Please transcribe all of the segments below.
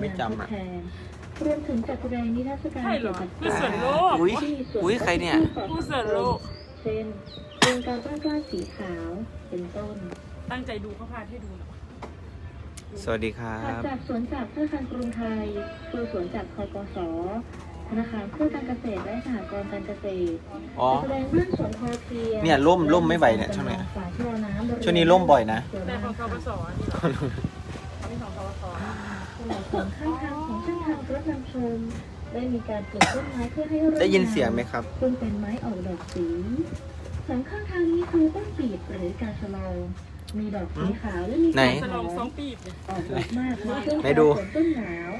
ไม่จำอะ รวมถึงจัดแสดงนิทรรศการใช่เหรอเกี่ยวกับผู้ส่วนโลก อุ๊ยที่มีส่วนอุ๊ยใครเนี่ย ผู้ส่วนโลก เช่นโครงการต้นกล้าสีขาว เป็นต้น ตั้งใจดูเขาพาให้ดูหน่อยสวัสดีครัถัดบ จากสวนจากเพื่อการกรุงไทยคือสวนจากคกสธนาคารเพื่อการเกษตรและสหกรณ์การเกษตรอ๋อ จัดแสดงเรื่องสวนพอเพียงเนี่ยร่มร่มไม่ไหวเนี่ยช่วงเนี้ยฝาที่รอน้ำบริเวณช่วงนี้ร่มบ่อยนะ แต่ของกปสนี่เหรอนี่ของกปส ตลอดสองข้างทางของเส้นทางรถนำชมได้มีการปลูกต้นไม้เพื่อให้ร่มได้ยินเสียงไหมครับซึ่งเป็นไม้ออกดอกสีสองข้างทางนี้คือต้นปีบหรือการชะลอมีดอกสีขาวและมีไหนสีจะขลอองสองปีบเนี่ยออกดอกมากในช่วงไหนดู ฝนต้นหนาว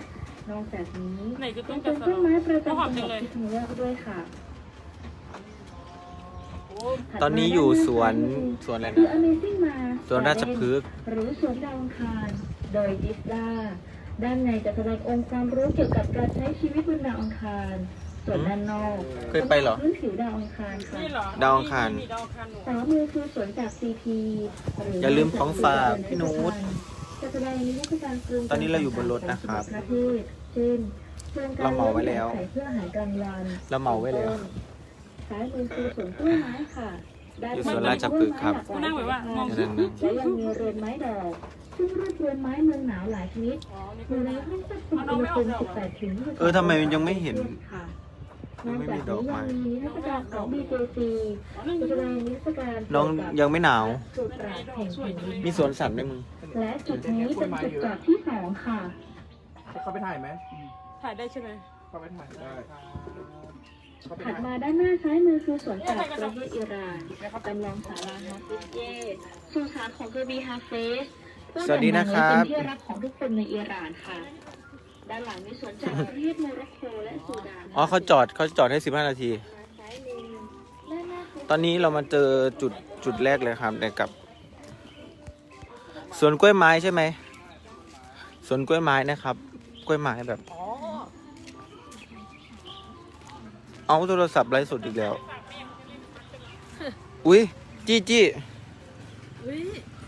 นอกจากนี้ไหนคือต้ยันงกระเป็นสต้นไม้ประจำจังหหอวัมดจังเลยพิษณุโลกด้วยค่ะตอนนี้อยู่สวนสวนอะไรคือ นะ Amazing มา สวนราชพฤกษ์ หรือสวนดาวอังคารโดยดิสดา ด้านในจะแสดงองค์ความรู้เกี่ยวกับการใช้ชีวิตบนดาวอังคาร ส่วนด้านนอกเคยไปเหรอ พื้นผิวดาวอังคารค่ะนี่เหรอดาวอังคาร มีดาวอังคารหนู ขวามือคือสวนจากซีพีหรืออย่าลืมของฝากพี่นุชจะแสดงนิทรรศการกรุงตอนนี้เราอยู่บนรถนะครับประเทศเช่นโครงการเราเหมาไว้แล้วไข่เพื่ออาหารกลางวันเราเหมาไว้แล้ว ซ้ายมือคือสวนกล้วยไม้ค่ะด้านอยู่สวนราชพฤกษ์ครับกล้วยไม้หลากหลายสายพันธุ์นั่นและยังมีเรือนไม้ดอก ซึ่งรวบรวมไม้เมืองหนาวหลายชนิดอ๋อนี่อคืยู่อในห้องควบคุมอุณหภูมิ18ถึง22เออทำไมมันยังไม่เห็น ค่ะยังไม่มีดอกไม้นอกจากนี้ยังมีนิทรรศการของ BJC จะแสดงนิทรรศการน้องยังไม่หนาวสูตรปราบแห่งแผ่นดินมีสวนสัตว์ไหมมึง และจุดนี้เป็นจุดจอดที่สองค่ะเข้าไปถ่ายไหมถ่ายได้ใช่ไหมเข้าไปถ่ายได้เข้าไปถัดถ่ายมาด้านหน้าซ้ายมือคือสวนสัตว์ประเทศอิหร่านจำลองศาลาฮาฟิสเย่สุสานของกบีฮาเฟสผู้ สวัสดีนะครับ เป็นที่รักของทุกคนในอิหร่านค่ะ ด้านหลังมีสวนจากประเทศโมร็อกโกและซูดานอ๋อเขาจอดเขาจอดให้15นาที ซ้ายมือด้านหน้าคือตอนนี้เรามาเจอจุดจุดแรกเลยครับในกับสวนกล้วยไม้ใช่ไหมสวนกล้วยไม้นะครับ กล้วยไม้แบบอ๋อเอาโทรศัพท์ไลฟ์สดอีกแล้ว อุ้ยจี้จี้อุ้ยที่ว่า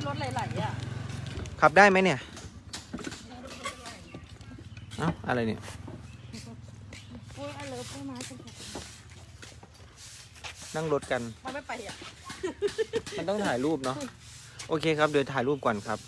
เป็นรถไหลๆอะขับได้ไหมเนี่ยเอ้าอะไรเนี่ยอุ้ยอันเลิฟต้นไม้เป็นแบบนั่งรถกัน มันไม่ไปอะมันต้องถ่ายรูปเนาะโอเคครับเดี๋ยวถ่ายรูปก่อนครับ